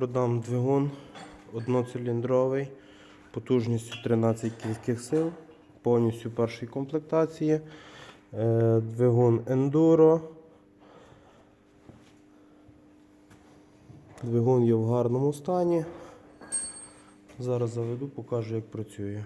Продам двигун одноциліндровий, потужністю 13 кінських сил, повністю першої комплектації. Е, Двигун Enduro. Двигун є в гарному стані. Зараз заведу, покажу, як працює.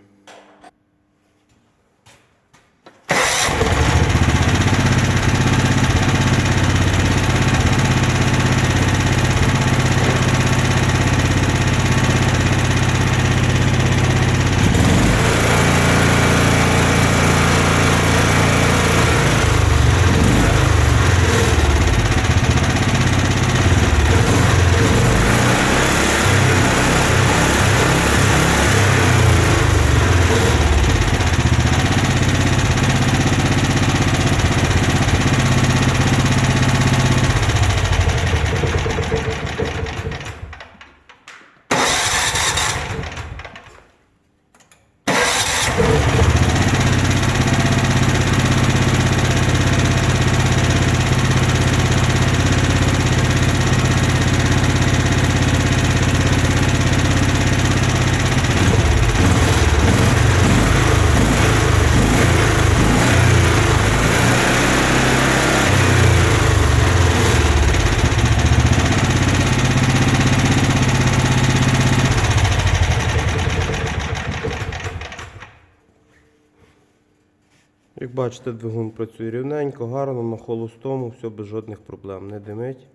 Як бачите, двигун працює рівненько, гарно, на холостому, все без жодних проблем. Не димить.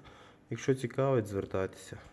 Якщо цікавить, звертайтеся.